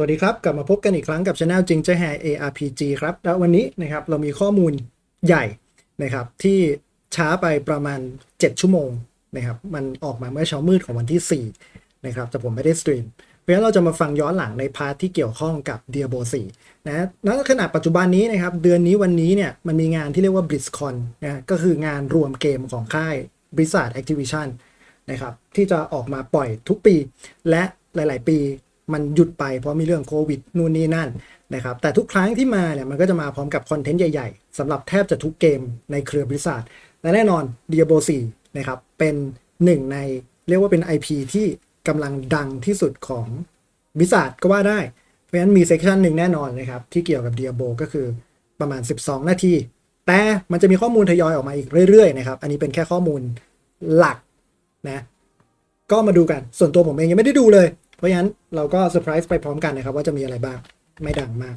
วัสดีครับ กลับมาพบกันอีกครั้งกับช anel จริงเจแฮ ARPG ครับ แล้ววันนี้นะครับเรามีข้อมูลใหญ่นะครับที่ช้าไปประมาณ 7 ชั่วโมงนะครับมันออกมาเมื่อเช้ามืดของวันที่ 4 นะครับ แต่ผมไม่ได้สตรีม เพราะฉะนั้นเราจะมาฟังย้อนหลังในพาร์ทที่เกี่ยวข้องกับ Diablo 4นะณขณะปัจจุบันนี้นะครับเดือนนี้วันนี้เนี่ยมันมีงานที่เรียกว่า BlizzCon นะก็คืองานรวมเกมของค่าย Blizzard Activision นะครับที่จะออกมาปล่อยทุกปีและหลาย ๆ ปี มันหยุดไปเพราะมีเรื่องโควิดนู่นนี่นั่นนะครับแต่ทุกครั้งที่มาเนี่ยมันก็จะมาพร้อมกับคอนเทนต์ใหญ่ๆสำหรับแทบจะทุกเกมในเครือ Blizzard และแน่นอน Diablo 4นะครับเป็นหนึ่งในเรียกว่าเป็น IP ที่กำลังดังที่สุดของ Blizzard ก็ว่าได้ เพราะฉะนั้นมีเซกชันหนึ่งแน่นอนนะครับที่เกี่ยวกับ Diablo ก็คือประมาณ 12 นาที แต่มันจะมีข้อมูลทยอยออกมาอีกเรื่อยๆนะครับอันนี้เป็นแค่ข้อมูลหลักนะก็มาดูกันส่วนตัวผมเองยังไม่ได้ดูเลย เพราะฉะนั้นเราก็เซอร์ไพรส์ไปพร้อมกันนะครับ ว่าจะมีอะไรบ้าง ไม่ดังมาก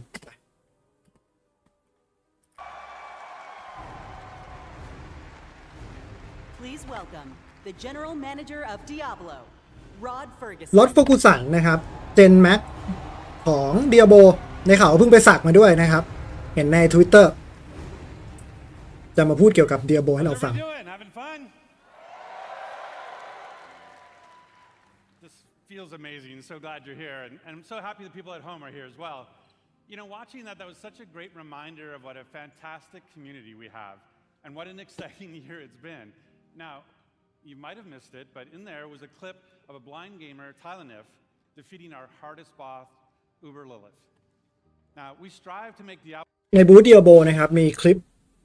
Please welcome the General Manager of Diablo, Rod Ferguson. รถโฟกุสันนะครับ เจนแม็กของเดียโบในข่าวว่าเพิ่งไปสักมาด้วยนะครับ เห็นใน Twitter จะมาพูดเกี่ยวกับเดียโบให้เราฟัง feels amazing. So glad you're here. And, and I'm so happy the people at home are here as well. You know, watching that, that was such a great reminder of what a fantastic community we have and what an exciting year it's been. Now, you might have missed it, but in there was a clip of a blind gamer, Tylenif, defeating our hardest boss, Uber Lilith. Now, we strive to make Diablo ในบูธเดียโบนะครับมีคลิป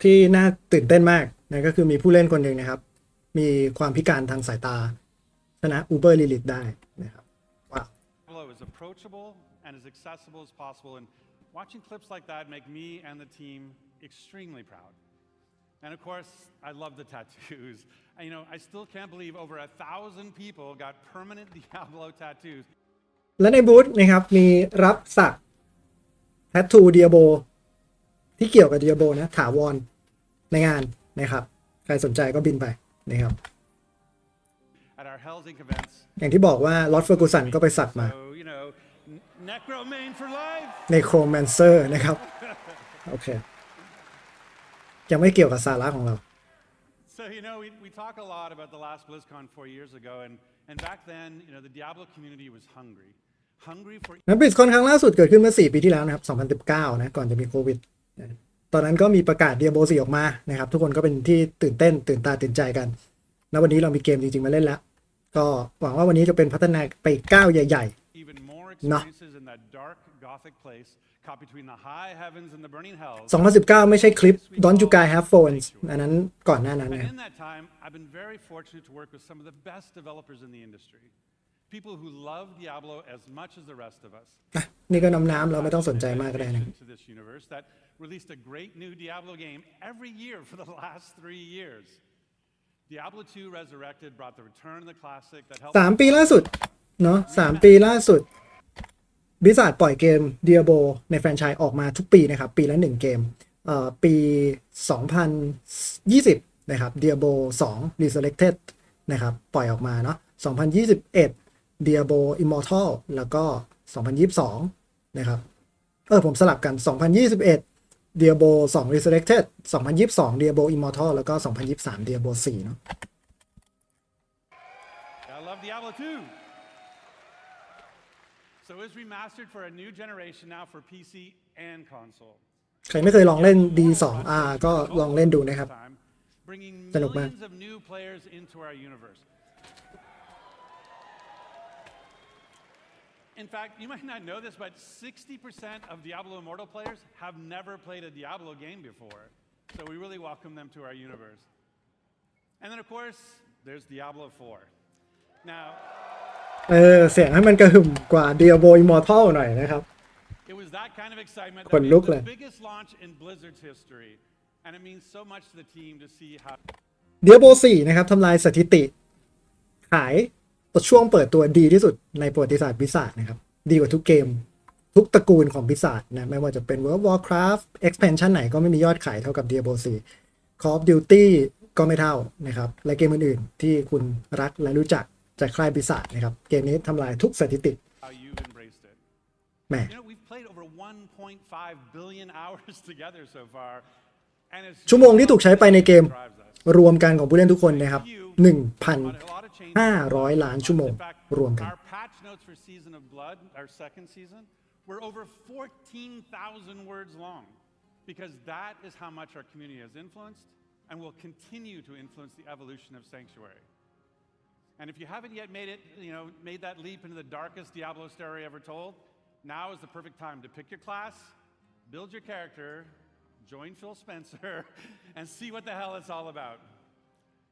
ที่น่าตื่นเต้นมากนะก็คือมีผู้เล่นคนหนึ่งนะครับ มีความพิการทางสายตา ชนะอูเบอร์ลิลิตได้ approachable and as accessible as possible. And watching clips like that make me and the team extremely proud. And of course, I love the tattoos. And, you know, I still can't believe over a thousand people got permanent Diablo tattoos. และในบูธนะครับมีรับสักแทททูเดียโบที่เกี่ยวกับเดียโบนะถาวรในงานนะครับ ใครสนใจก็บินไปนะครับ At our Hell's Inc. events. อย่างที่บอกว่าลอตเฟอร์กูสันก็ไปสักมา So, you know, n- Necro Main for life. ในโครแมนเซอร์นะครับ โอเค ยังไม่เกี่ยวกับสาระของเรา So, you know, we, we talk a lot about the last BlizzCon four years ago. And, and back then, you know, the Diablo community was hungry. Hungry for นะบริสคอนครั้งล่าสุดเกิดขึ้นเมื่อ 4 ปีที่แล้วนะครับ 2019 นะ ก่อนจะมีโควิดนะตอนนั้นก็มีประกาศเดียโบ4ออกมา นะครับ ทุกคนก็เป็นที่ตื่นเต้น ตื่นตาตื่นใจกัน แล้ววันนี้เรามีเกมจริง ๆ มาเล่นแล้ว ก็หวังว่าวันนี้จะเป็นพัฒนาไปก้าวใหญ่ even more No. experiences in that dark gothic place caught between the high heavens and the burning hells. ๆ2019 ไม่ใช่คลิป Don't You Guys Have Phones อันนั้นก่อนหน้านั้น And นะ in that time, I've been very fortunate to work with some of the best developers in the industry. People who love Diablo as much as the rest of us. อะนี่ก็น้ำน้ำเราไม่ต้องสนใจมากก็ได้นะ To this universe that released a great new Diablo game every year for the last three years. Diablo 2 Resurrected brought the return of the classic that helped สามปีล่าสุด เนาะสามปีล่าสุด บิส a า d ปล่อยเกม Diablo ในแฟรนไชส์ออกมาทุกปีนะครับ ปีละหนึ่งเกมเอ่อปี 2020 นะครับ Diablo 2 Resurrected นะครับ ปล่อยออกมาเนาะ2021 Diablo Immortal แล้วก็ 2022 นะครับ เออผมสลับกัน 2021 Diablo 2 Resurrected 2022 Diablo Immortal แล้วก็ 2023 Diablo 4 เนาะ I love Diablo 2. So it's remastered for a new generation now for PC and console. ใครไม่เคยลองเล่น D2R ก็ลองเล่นดูนะครับ Time, bringing สนุกมาก millions of new players into our universe. In fact, you might not know this, but 60% of Diablo Immortal players have never played a Diablo game before. So we really welcome them to our universe. And then, of course, there's Diablo 4. Now, เออเสียงให้มันกระหึ่มกว่า Diablo Immortal หน่อยนะครับ It was that kind of excitement ขน that ลุก made เลย the biggest launch in Blizzard's history. And it means so much to the team to see how Diablo 4นะครับทำลายสถิติ ขายตัวช่วงเปิดตัวดีที่สุดในประวัติศาสตร์พิศาจนะครับ ดีกว่าทุกเกม ทุกตระกูลของพิศาจนะ ไม่ว่าจะเป็น World of Warcraft expansion ไหนก็ไม่มียอดขายเท่ากับ Diablo 4 Call of Duty ก็ไม่เท่านะครับ และเกมอื่นๆ ที่คุณรักและรู้จัก จากค่ายพิศาจนะครับ เกมนี้ทำลายทุกสถิติ how you've embraced it. แหม You know, we've played over 1.5 billion hours together so far. And it's ชั่วโมงที่ถูกใช้ไปในเกม drives us. รวมกันของผู้เล่นทุกคนนะครับ You, a lot of changes. 1,500 ล้านชั่วโมง In fact, รวมกัน Our patch notes for Season of Blood, our second season, were over 14,000 words long because that is how much our community has influenced and will continue to influence the evolution of Sanctuary. And if you haven't yet made it, you know, made that leap into the darkest Diablo story ever told, now is the perfect time to pick your class, build your character, join Phil Spencer, and see what the hell it's all about.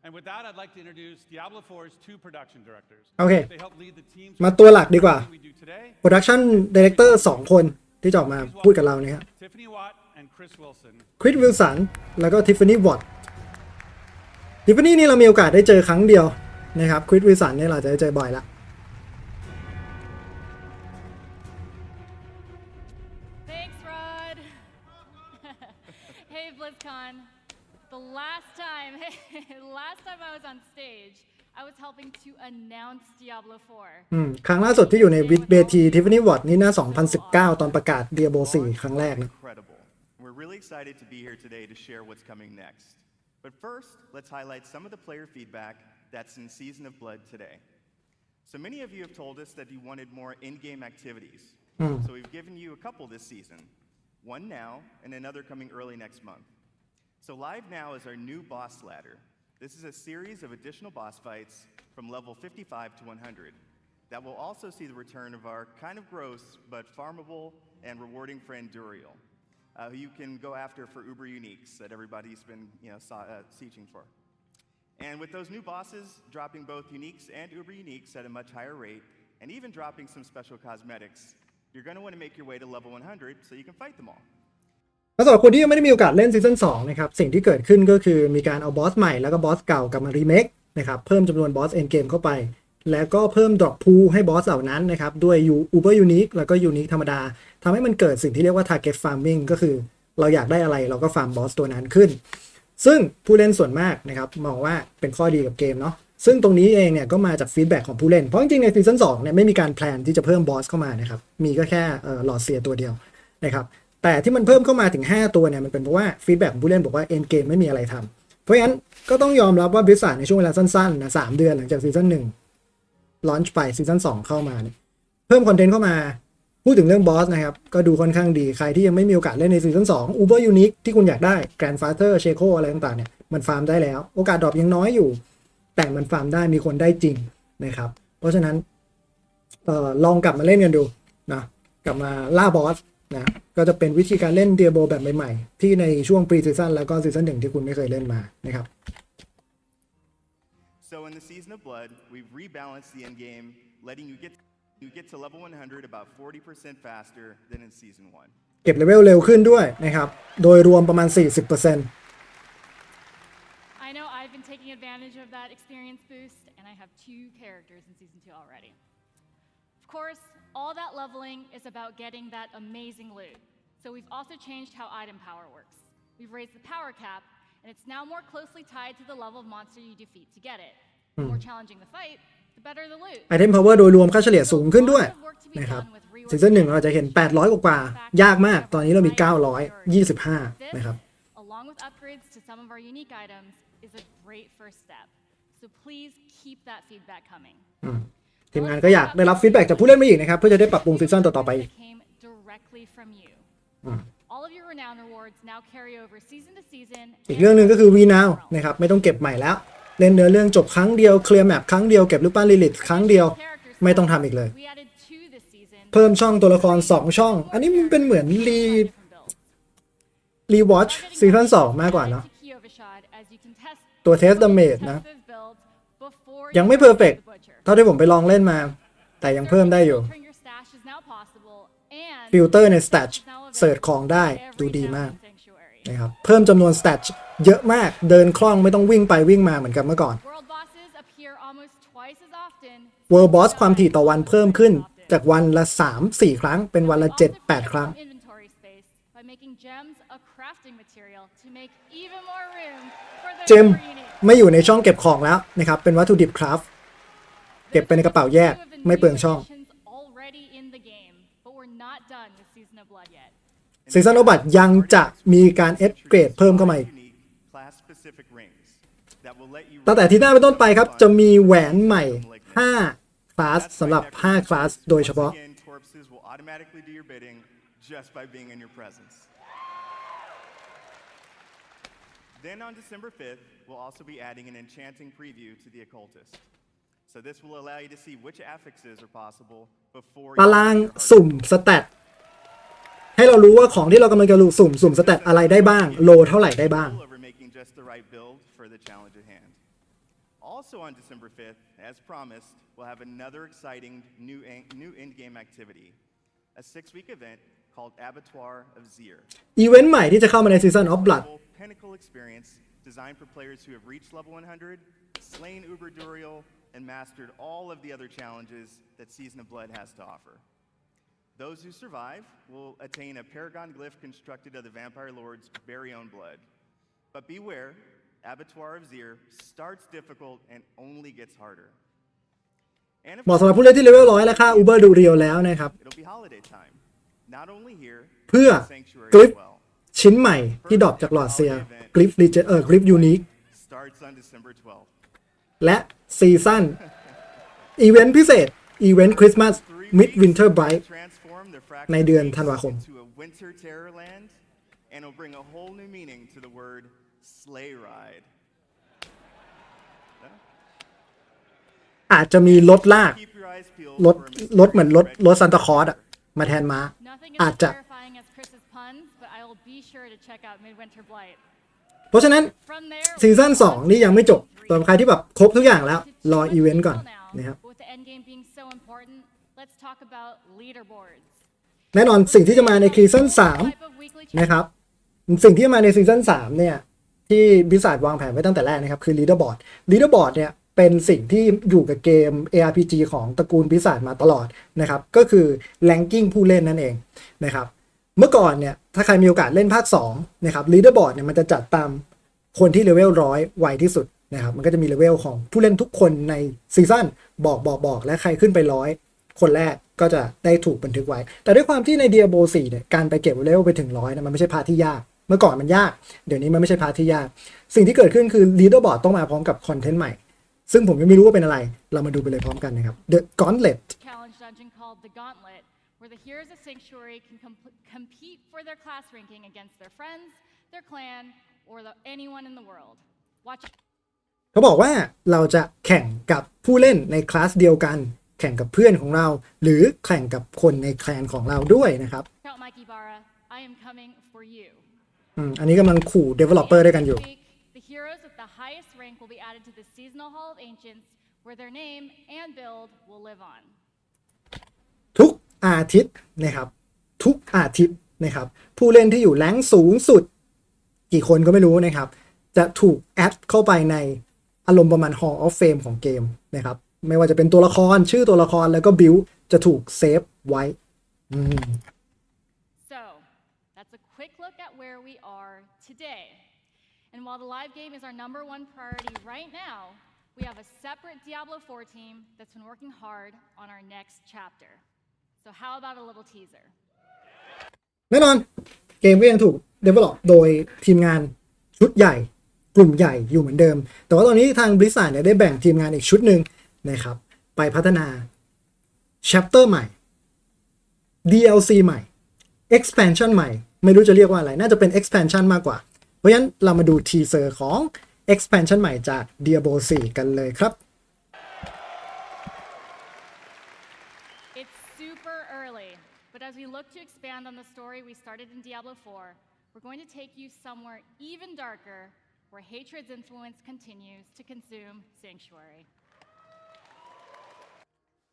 And with that, I'd like to introduce Diablo 4's two production directors. โอเค They help lead the teams มาตัวหลักดีกว่า we do today. Production Director 2คนที่จะออกมาพูดกับเราเนี่ยครับ Tiffany Watt and Chris Wilson. คริสวิลสันแล้วก็ทิฟฟานี่วอตทิฟฟานี่นี่เรามีโอกาสได้เจอครั้งเดียว นะครับคริสวิลสันเนี่ยเราจะได้เจอบ่อยละ Thanks, Rod. hey, BlizzCon. The last time, last time I was on stage, I was helping to announce Diablo 4. อืมครั้งล่าสุดที่อยู่ในวิดเบทีทิฟฟานี่วอตนี่น่า 2019 ตอนประกาศเดียโบ4ครั้งแรกนะ Incredible. We're really excited to be here today to share what's coming next. But first, let's highlight some of the player feedback that's in Season of Blood today. So many of you have told us that you wanted more in-game activities. So we've given you a couple this season. One now and another coming early next month. So live now is our new boss ladder. This is a series of additional boss fights from level 55 to 100 that will also see the return of our kind of gross but farmable and rewarding friend Duriel, uh, who you can go after for Uber Uniques that everybody's been you know, saw, uh, sieging for. And with those new bosses dropping both uniques and Uber Uniques at a much higher rate, and even dropping some special cosmetics, you're going to want to make your way to level 100 so you can fight them all. แล้วสำหรับคนที่ยังไม่ได้มีโอกาสเล่นซีซั่น2นะครับ สิ่งที่เกิดขึ้นก็คือมีการเอาบอสใหม่แล้วก็บอสเก่ากลับมารีเมคนะครับ เพิ่มจำนวนบอสเอ็นเกมเข้าไป แล้วก็เพิ่มดรอปพูให้บอสเหล่านั้นนะครับ ด้วยยูอูเบอร์ยูนิคแล้วก็ยูนิคธรรมดาทำให้มันเกิดสิ่งที่เรียกว่า target farming ก็คือ เราอยากได้อะไรเราก็ฟาร์มบอสตัวนั้นขึ้น ซึ่งผู้เล่นส่วนมากนะครับมองว่าเป็นข้อดีกับเกมเนาะซึ่งตรงนี้เองเนี่ยก็มาจากฟีดแบ็กของผู้เล่น เพราะจริงๆในซีซั่น2เนี่ยไม่มีการแพลนที่จะเพิ่มบอสเข้ามานะครับมีก็แค่หลอดเสียตัวเดียวนะครับแต่ที่มันเพิ่มเข้ามาถึง 5 ตัวเนี่ยมันเป็นเพราะว่าฟีดแบ็กของผู้เล่นบอกว่าเอ็นเกมไม่มีอะไรทำเพราะฉะนั้นก็ต้องยอมรับว่าบริษัทในช่วงเวลาสั้นๆนะสามเดือนหลังจากซีซั่นหนึ่งลอนช์ไปซีซั่น2เข้ามาเเพิ่มคอนเทนต์เข้ามา พูดถึงเรื่องบอสนะครับ ก็ดูค่อนข้างดี ใครที่ยังไม่มีโอกาสเล่นในซีซั่น2 Uber Unique ที่คุณอยากได้ Grand Fighter s h e k o อะไรต่างๆเนี่ยมันฟาร์มได้แล้ว โอกาสดรอปยังน้อยอยู่ แต่มันฟาร์มได้มีคนได้จริงนะครับ เพราะฉะนั้นออลองกลับมาเล่นกันดูนะกลับมาล่าบอสนะก็จะเป็นวิธีการเล่นเดียโบแบบใหม่ๆ ที่ในช่วงปรีซีซั่นแล้วก็ซีซั่นหนึ่งที่คุณไม่เคยเล่นมานะครับ So in the Season of Blood, we've rebalanced the end game, letting you get you get to level 100 about 40% faster than in Season 1. เก็บเลเวลเร็วขึ้นด้วยนะครับ โดยรวมประมาณ 40% I know I've been taking advantage of that experience boost, and I have two characters in season two already. Of course, all that leveling is about getting that amazing loot. So we've also changed how item power works. We've raised the power cap, and it's now more closely tied to the level of monster you defeat to get it. The more challenging the fight, the better the loot. ไอเทมพาวเวอร์โดยรวมค่าเฉลี่ยสูงขึ้นด้วยนะครับซีซั่นหนึ่งเราจะเห็น 800 กว่าๆยากมาก ตอนนี้เรามี 925 นะครับ This, along with upgrades to some of our unique items, is a great first step. So please keep that feedback coming. ทีมงานก็อยากได้รับฟีดแบ็กจากผู้เล่นมาอีกนะครับ เพื่อจะได้ปรับปรุงซีซั่นต่อๆไป That came directly from you. All of your renown rewards now carry over season to season. อีกเรื่องหนึ่งก็คือ V Now นะครับ ไม่ต้องเก็บใหม่แล้ว เล่นเนื้อเรื่องจบครั้งเดียวเคลียร์แมปครั้งเดียวเก็บลูกปั้นลิลิตครั้งเดียวไม่ต้องทำอีกเลย We added two this season. เพิ่มช่องตัวละคร 2 ช่อง อันนี้มันเป็นเหมือนรี different builds. รีวอชซีซั่น2มากกว่าเนาะ To Kyovashad as you can test ตัว Test Damage นะ test those builds before ยัง you ไม่ go เพอร์เฟก to the butcher. เท่าที่ผมไปลองเล่นมา แต่ยังเพิ่มได้อยู่ Filtering your stash is now possible, and ฟิลเตอร์ใน Stat is now เสิร์ชของได้ available ดู every ดี town มาก in Sanctuary. นะครับเพิ่มจำนวน Stat เยอะมากเดินคล่องไม่ต้องวิ่งไปวิ่งมาเหมือนกับเมื่อก่อน World bosses appear almost twice as often. World Boss ความถี่ต่อวันเพิ่มขึ้นจากวันละ 3-4 ครั้ง เป็นวันละ Also 7-8 ครั้ง frees up inventory space by making gems a crafting material to make even more room for the เจม Uber unique. ไม่อยู่ในช่องเก็บของแล้วนะครับ เป็นวัตถุดิบคราฟเก็บไปในกระเป๋าแยก Two of the ไม่เปลือง new ช่อง additions already in the game, but we're not of Blood yet. ซีซันโอบัตยังจะมีการเอ g เกรดเพิ่มเข้ามาอีก Class-specific rings that will let you ตั้งแต่อาที่หน้าเป็นต้นไปครับ จะมีแหวนใหม่ 5 คลาสสำหรับ 5 คลาสโดยเฉพาะ Skin corpses will automatically do your bidding just by being in your presence. Then on December 5th, we'll also be adding an enchanting preview to the occultist. So this will allow you to see which affixes are possible before ตาราง you start สุ่มสแตทให้เรารู้ว่าของที่เรากำลังจะสุ่มสุ่มสแตทอะไรได้บ้าง โลเท่าไหร่ได้บ้าง over making just the right build for the challenge at hand. Also on December 5th, as promised, we'll have another exciting new, en- new in-game activity, a six-week event called Abattoir of Zir. อีเวนต์ใหม่ที่จะเข้ามาในซีซันออฟบลัด Full pinnacle experience designed for players who have reached level 100, slain Uber Duriel, and mastered all of the other challenges that Season of Blood has to offer. Those who survive will attain a paragon glyph constructed of the Vampire Lord's very own blood. But beware, Abattoir of Zir starts difficult and only gets harder. And of เหมาะสำหรับผู้เล่นที่เลเวลร้อยและค่าอูเบอร์ดูเรียวแล้วนะครับ it'll be holiday time, not only here, เพื่อ but in Sanctuary กลิฟ as well. ชิ้นใหม่ที่ดรอปจากหลอดเซียกลิฟรีเจเออกลิฟยูนิค Starts on December 12th. และซีซั่นอีเวนต์พิเศษอีเวนต์คริสต์มาส Three มิด weeks วินเทอร์ไบร will ท์ transform the ใน fractured เดือน space ธันวาคม into a winter terror land, and it'll bring a whole new meaning to the word sleigh ride. อาจจะมีรถลาก Keep your eyes peeled รถ for a รถเหมือนรถ mysterious รถซันตาคลอสอะมาแทนม้า Nothing อา as จจะ terrifying as Chris's puns, but I will be sure to check out Midwinter Blight. เพราะฉะนั้น From there, ซีซั่น we move 2นี่ยังไม่จบสำหรับใครที่แบบครบทุกอย่างแล้ว to รอ two อีเวนต์ until ก่อน now. นะครับ But With the end game being so important, let's talk about leaderboards. แน่นอนสิ่งที่จะมาในซีซั่น Type of weekly 3นะครับ สิ่งที่จะมาในซีซั่น3เนี่ย ที่บิสาดวางแผนไว้ตั้งแต่แรกนะครับ คือ Leaderboard Leaderboard เนี่ยเป็นสิ่งที่อยู่กับเกม ARPG ของตระกูลบิสาดมาตลอดนะครับ ก็คือ ranking ผู้เล่นนั่นเองนะครับเมื่อก่อนเนี่ยถ้าใครมีโอกาสเล่นภาค2นะครับ Leaderboard เนี่ยมันจะจัดตามคนที่เลเวลร้อยไวที่สุดนะครับมันก็จะมีเลเวลของผู้เล่นทุกคนในซีซั่นบอกบอกบอกและใครขึ้นไปร้อยคนแรกก็จะได้ถูกบันทึกไว้ แต่ด้วยความที่ใน Diablo 4เนี่ยการไปเก็บเลเวลไปถึงร้อยนะมันไม่ใช่พาที่ยาก เมื่อก่อนมันยาก เดี๋ยวนี้มันไม่ใช่พาร์ทที่ยาก สิ่งที่เกิดขึ้นคือ Leaderboard ต้องมาพร้อมกับคอนเทนต์ใหม่ ซึ่งผมยังไม่รู้ว่าเป็นอะไร เรามาดูไปเลยพร้อมกันนะครับ The Gauntlet challenge dungeon called the Gauntlet, where the heroes of Sanctuary can com- compete for their class ranking against their friends, their clan, or the, anyone in the world. Watch เขาบอกว่าเราจะแข่งกับผู้เล่นในคลาสเดียวกัน แข่งกับเพื่อนของเรา หรือแข่งกับคนในแคลนของเราด้วยนะครับ out Mikey Barra. I am coming for you. อืมอันนี้กำลังขู่ Developer ด้วยกันอยู่ Each week, The heroes with the highest rank will be added to the seasonal Hall of Ancients, where their name and build will live on. ทุกอาทิตย์นะครับ ทุกอาทิตย์นะครับ ผู้เล่นที่อยู่แรงค์สูงสุด กี่คนก็ไม่รู้นะครับ จะถูกแอดเข้าไปในอารมณ์ประมาณ Hall of Fame ของเกมนะครับ ไม่ว่าจะเป็นตัวละครชื่อตัวละครแล้วก็บิลจะถูกเซฟไว้ So, that's a got where we are today. And while the live game is our number one priority right now, we have a separate Diablo 4 team that's been working hard on our next chapter. So, how about a little teaser? แน่นอน เกมก็ยังถูก develop โดยทีมงานชุดใหญ่ กลุ่มใหญ่อยู่เหมือนเดิม แต่ว่าตอนนี้ทางบริษัทเนี่ยได้แบ่งทีมงานอีกชุดหนึ่งนะครับ ไปพัฒนา chapter ใหม่ DLC ใหม่ expansion ใหม่ ไม่รู้จะเรียกว่าอะไร น่าจะเป็น expansion มากกว่า เพราะฉะนั้นเรามาดูทีเซอร์ของ expansion ใหม่จาก Diablo 4 กันเลยครับ It's super early, but as we look to expand on the story we started in Diablo 4, we're going to take you somewhere even darker where hatred's influence continues to consume Sanctuary.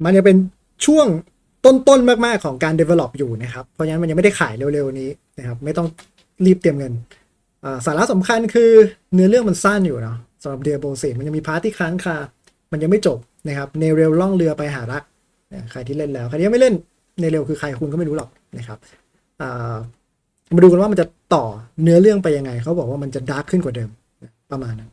มันยังเป็นช่วง ต้นๆมากๆของการ develop อยู่นะครับ เพราะฉะนั้นมันยังไม่ได้ขายเร็วๆนี้นะครับ ไม่ต้องรีบเตรียมเงินสาระสำคัญคือเนื้อเรื่องมันสั้นอยู่เนาะสำหรับ Diablo 4มันยังมีพาร์ทที่ค้างคา มันยังไม่จบนะครับเนเรลล่องเรือไปหารักใครที่เล่นแล้วใครที่ยังไม่เล่นเนเรลคือใครคุณก็ไม่รู้หรอกนะครับมาดูกันว่ามันจะต่อเนื้อเรื่องไปยังไง เขาบอกว่ามันจะดาร์กขึ้นกว่าเดิมประมาณนั้น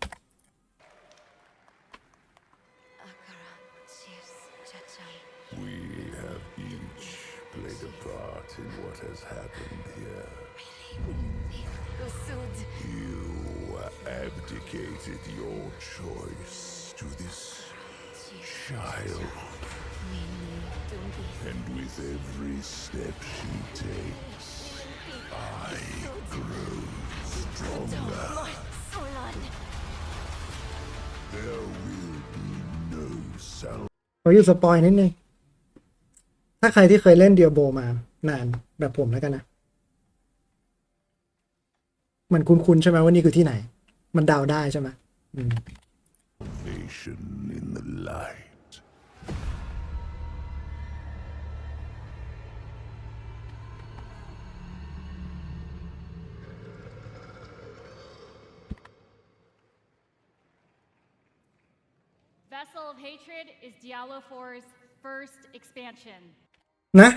child, and with every step she takes, I grow stronger. Solon. There will be no salvation. ขออยู่สปอยนิดนึง ถ้าใครที่เคยเล่นเดียโบมา นานแบบผมแล้วกันนะ มันคุ้นๆใช่ไหมว่านี่คือที่ไหน มันเดาได้ใช่ไหมอืม in the light. Hatred is Diablo 4's first expansion. นะ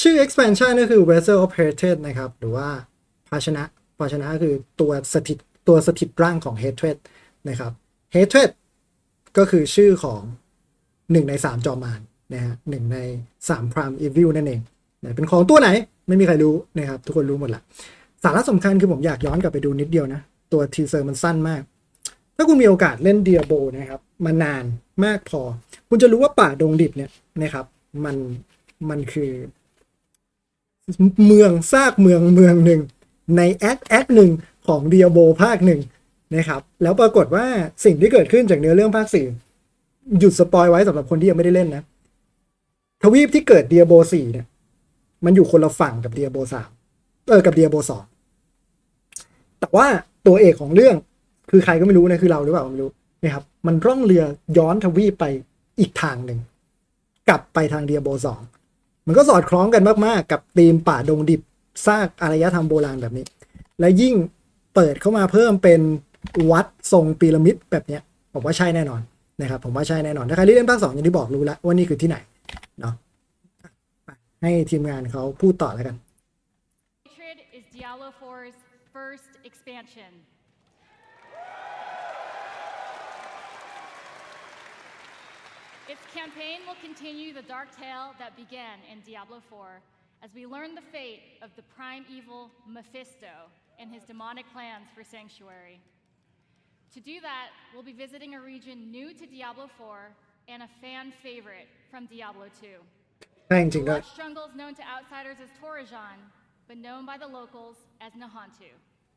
ชื่อ expansion ก็คือ Vessel of Hatred นะครับ หรือว่าภาชนะภาชนะก็คือตัวสถิตตัวสถิตร่างของ Hatred นะครับ Hatred ก็คือชื่อของหนึ่งในสามจอมารนะฮะหนึ่งในสามพรามอีวิลนั่นเองนะเป็นของตัวไหนไม่มีใครรู้นะครับ ทุกคนรู้หมดละสาระสำคัญคือผมอยากย้อนกลับไปดูนิดเดียวนะ ตัวทีเซอร์มันสั้นมาก ถ้าคุณมีโอกาสเล่นเดียโบนะครับ มานานมากพอ คุณจะรู้ว่าป่าดงดิบเนี่ยนะครับ มันมันคือ เมืองซากเมืองเมืองหนึ่งในแอคแอคหนึ่งของเดียโบภาคหนึ่งนะครับ แล้วปรากฏว่าสิ่งที่เกิดขึ้นจากเนื้อเรื่องภาคสี่หยุดสปอยไว้สำหรับคนที่ยังไม่ได้เล่นนะ ทวีปที่เกิดเดียโบสี่เนี่ย มันอยู่คนละฝั่งกับเดียโบสามเออกับเดียโบสองแต่ว่าตัวเอกของเรื่อง คือใครก็ไม่รู้นะคือเราหรือเปล่าไม่รู้นะครับ มันร่องเรือย้อนทวีปไปอีกทางหนึ่ง กลับไปทางเดียโบสองมันก็สอดคล้องกันมากๆ กับธีมป่าดงดิบซากอารยธรรมโบราณแบบนี้ และยิ่งเปิดเข้ามาเพิ่มเป็นวัดทรงพีระมิดแบบเนี้ยผมว่าใช่แน่นอนนะครับ ผมว่าใช่แน่นอนถ้าใครเล่นภาคสองอย่างที่บอกรู้แล้วว่านี่คือที่ไหนเนาะให้ทีมงานเขาพูดต่อแล้วกัน Diablo 4's first expansion. Its campaign will continue the dark tale that began in Diablo 4 as we learn the fate of the prime evil Mephisto and his demonic plans for Sanctuary. To do that, we'll be visiting a region new to Diablo 4 and a fan favorite from Diablo 2. Painting you, God. jungle known to outsiders as Torajan, but known by the locals as Nahantu.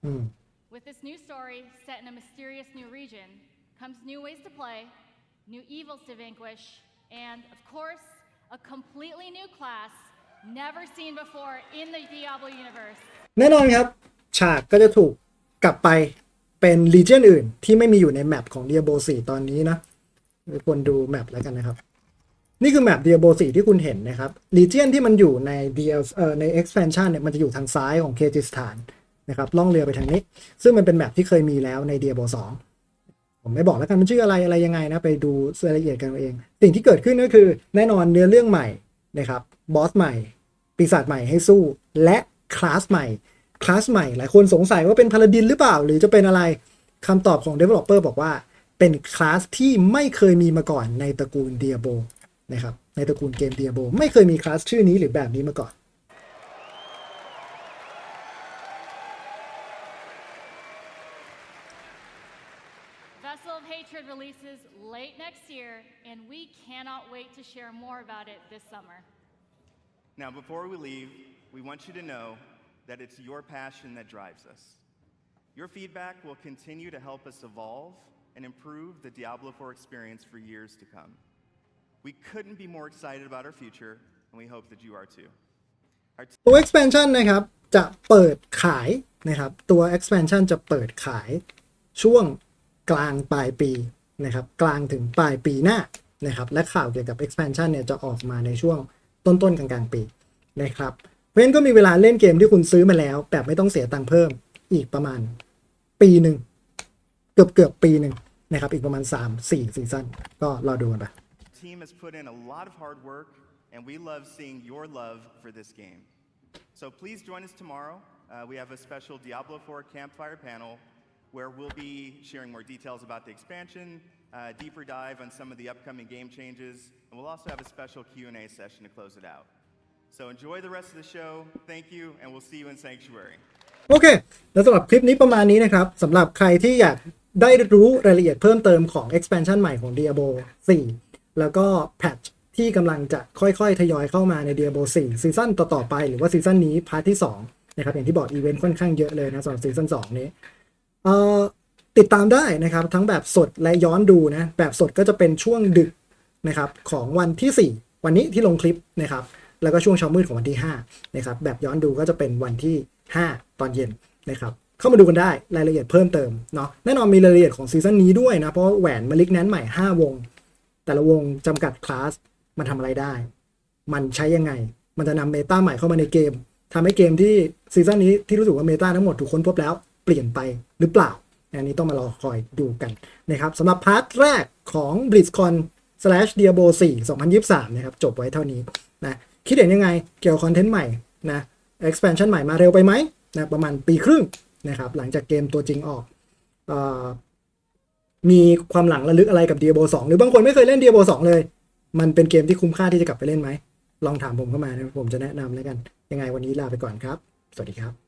Mm. With this new story set in a mysterious new region comes new ways to play new evils to vanquish, and, of course, a completely new class never seen before in the Diablo universe. แน่นอนครับ ฉากก็จะถูกกลับไปเป็นลีเจนอื่นที่ไม่มีอยู่ในแมปของ Diablo 4 ตอนนี้นะทุกคนดูแมปแล้วกันนะครับ นี่คือแมป Diablo 4 ที่คุณเห็นนะครับลีเจนที่มันอยู่ใน DL เอ่อใน expansion เนี่ยมันจะอยู่ทางซ้ายของเคจิสถานนะครับล่องเรือไปทางนี้ ซึ่งมันเป็นแมปที่เคยมีแล้วใน Diablo 2 ผมไม่บอกแล้วกันมันชื่ออะไรอะไรยังไงนะไปดูรายละเอียดกันเอง สิ่งที่เกิดขึ้นก็คือแน่นอนเนื้อเรื่องใหม่นะครับบอสใหม่ ปีศาจใหม่ให้สู้ และคลาสใหม่คลาสใหม่หลายคนสงสัยว่าเป็นพาลาดินหรือเปล่า หรือจะเป็นอะไรคำตอบของ Developer บอกว่าเป็นคลาสที่ไม่เคยมีมาก่อนในตระกูล Diablo นะครับในตระกูลเกม Diablo ไม่เคยมีคลาสชื่อนี้หรือแบบนี้มาก่อน releases late next year, and we cannot wait to share more about it this summer. Now, before we leave, we want you to know that it's your passion that drives us. Your feedback will continue to help us evolve and improve the Diablo 4 experience for years to come. We couldn't be more excited about our future, and we hope that you are too. Our ตัว expansion นะครับ จะเปิดขายนะครับ ตัว expansion จะเปิดขายช่วงกลางปลายปี นะครับกลางถึงปลายปีหน้านะครับและข่าวเกี่ยวกับ expansion เนี่ยจะออกมาในช่วงต้นๆกลางๆปีนะครับเพราะฉะนั้นก็มีเวลาเล่นเกมที่คุณซื้อมาแล้ว แบบไม่ต้องเสียตังค์เพิ่มอีกประมาณปีหนึ่งเกือบเกือบปีหนึ่งนะครับอีกประมาณ 3-4ซีซั่นก็รอดูกันไป team has put in a lot of hard work, and we love seeing your love for this game. So please join us tomorrow. Uh, we have a special Diablo 4 campfire panel where we'll be sharing more details about the expansion, uh, deeper dive on some of the upcoming game changes, and we'll also have a special Q&A session to close it out. So enjoy the rest of the show. Thank you, and we'll see you in Sanctuary. โอเค แล้วสำหรับคลิปนี้ประมาณนี้นะครับสำหรับใครที่อยากได้รู้รายละเอียดเพิ่มเติมของ expansion ใหม่ของ Diablo 4 แล้วก็แพทช์ที่กำลังจะค่อยๆ ทยอยเข้ามาใน Diablo 4 ซีซั่นต่อๆไป หรือว่าซีซั่นนี้พาร์ทที่ 2 นะครับ อย่างที่บอกอีเวนต์ค่อนข้างเยอะเลยนะสำหรับซีซั่น2นี้ เอ่อติดตามได้นะครับ ทั้งแบบสดและย้อนดูนะ แบบสดก็จะเป็นช่วงดึกนะครับของวันที่ 4 วันนี้ที่ลงคลิปนะครับ แล้วก็ช่วงเช้ามืดของวันที่5นะครับแบบย้อนดูก็จะเป็นวันที่ 5 ตอนเย็นนะครับเข้ามาดูกันได้รายละเอียดเพิ่มเติมเนาะแน่นอนมีรายละเอียดของซีซั่นนี้ด้วยนะเพราะแหวนมาลิกแนนใหม่ 5 วง แต่ละวงจำกัดคลาสมันทำอะไรได้ มันใช้ยังไง มันจะนำเมตาใหม่เข้ามาในเกมทำให้เกมที่ซีซั่นนี้ที่รู้สึกว่าเมตาทั้งหมดถูกค้นพบแล้ว เปลี่ยนไปหรือเปล่า อันนี้ต้องมารอคอยดูกันนะครับสำหรับพาร์ทแรกของ BlizzCon slash Diablo 4 2023 นะครับ จบไว้เท่านี้นะคิดเห็นยังไงเกี่ยวกับคอนเทนต์ใหม่นะ expansion ใหม่มาเร็วไปไหมนะประมาณปีครึ่งนะครับหลังจากเกมตัวจริงออกออมีความหลังระลึกอะไรกับ Diablo 2 หรือบางคนไม่เคยเล่น Diablo 2 เลย มันเป็นเกมที่คุ้มค่าที่จะกลับไปเล่นไหม ลองถามผมเข้ามานะผมจะแนะนำแล้วกัน ยังไงวันนี้ลาไปก่อนครับ สวัสดีครับ